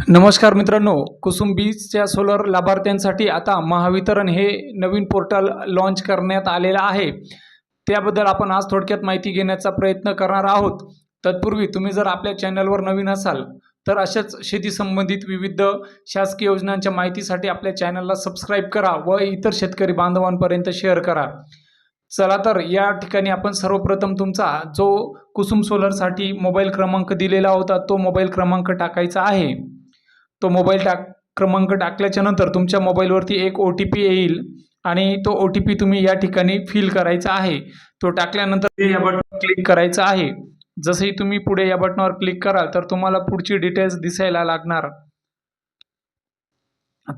नमस्कार मित्रांनो कुसुम बीजच्या सोलर लाभार्थ्यांसाठी आता महावितरण हे नवीन पोर्टल लॉन्च करण्यात आलेलं आहे. त्याबद्दल आपण आज थोडक्यात माहिती घेण्याचा प्रयत्न करणार आहोत. तत्पूर्वी तुम्ही जर आपल्या चॅनलवर नवीन असाल तर अशाच शेती संबंधित विविध शासकीय योजनांच्या माहितीसाठी आपल्या चॅनलला सबस्क्राईब करा व इतर शेतकरी बांधवांपर्यंत शेअर करा. चला तर या ठिकाणी आपण सर्वप्रथम तुमचा जो कुसुम सोलरसाठी मोबाईल क्रमांक दिलेला होता तो मोबाईल क्रमांक टाकायचा आहे. तो मोबाईल टाक क्रमांक टाकल्याच्या नंतर तुमच्या मोबाईलवरती एक ओ टी पी येईल आणि तो ओ टी पी तुम्ही या ठिकाणी फिल करायचा आहे. तो टाकल्यानंतर ते या बटन क्लिक करायचा आहे. जसंही तुम्ही पुढे या बटनावर क्लिक कराल तर तुम्हाला पुढची डिटेल्स दिसायला लागणार.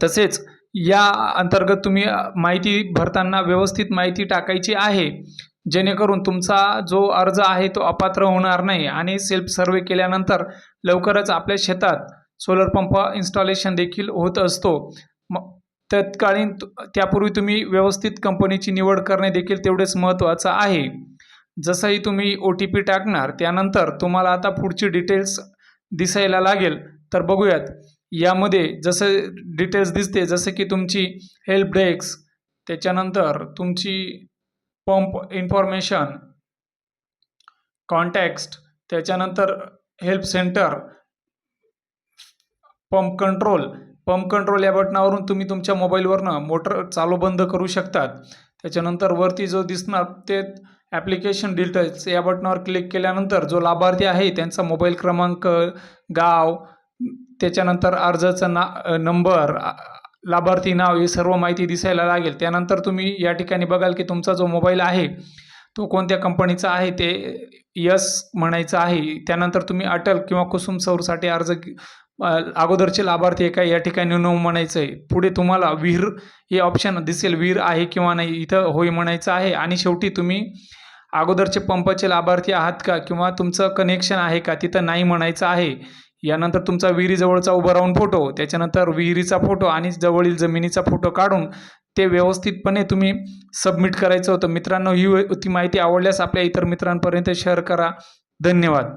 तसेच या अंतर्गत तुम्ही माहिती भरताना व्यवस्थित माहिती टाकायची आहे. जेणेकरून तुमचा जो अर्ज आहे तो अपात्र होणार नाही आणि सेल्फ सर्वे केल्यानंतर लवकरच आपल्या शेतात सोलर पंप इन्स्टॉलेशन देखील होत असतो. म तत्कालीन त्यापूर्वी तुम्ही व्यवस्थित कंपनीची निवड करणे देखील तेवढेच महत्त्वाचं आहे. जसंही तुम्ही ओ टी पी टाकणार त्यानंतर तुम्हाला आता पुढची डिटेल्स दिसायला लागेल. तर बघूयात. यामध्ये जसं डिटेल्स दिसते जसं की तुमची हेल्प डेस्क त्याच्यानंतर तुमची पंप इन्फॉर्मेशन कॉन्टॅक्स्ट त्याच्यानंतर help centre pump control. Pump control या बटनावरून तुम्ही तुमच्या मोबाईलवरनं मोटर चालू बंद करू शकतात. त्याच्यानंतर वरती जो दिसणार ते ॲप्लिकेशन डिटेल्स या बटनावर क्लिक केल्यानंतर जो लाभार्थी आहे त्यांचा मोबाईल क्रमांक गाव त्याच्यानंतर अर्जाचा ना नंबर लाभार्थी नाव ही सर्व माहिती दिसायला लागेल. त्यानंतर तुम्ही या ठिकाणी बघाल की तुमचा जो मोबाईल आहे तो कोणत्या कंपनीचा आहे ते यस म्हणायचं आहे. त्यानंतर तुम्ही अटल किंवा कुसुम सौरसाठी अर्ज अगोदरचे लाभार्थी आहे का या ठिकाणी नो म्हणायचं आहे पुढे तुम्हाला विहीर हे ऑप्शन दिसेल. विहीर आहे किंवा नाही इथं होय म्हणायचं आहे. आणि शेवटी तुम्ही अगोदरचे पंपाचे लाभार्थी आहात का किंवा तुमचं कनेक्शन आहे का तिथं नाही म्हणायचं आहे. यानंतर तुमचा विहिरीजवळचा उभं राहून फोटो त्याच्यानंतर विहिरीचा फोटो आणि जवळील जमिनीचा फोटो काढून ते व्यवस्थितपणे तुम्ही सबमिट करायचं होतं. मित्रांनो ही ती माहिती आवडल्यास आपल्या इतर मित्रांपर्यंत शेअर करा. धन्यवाद.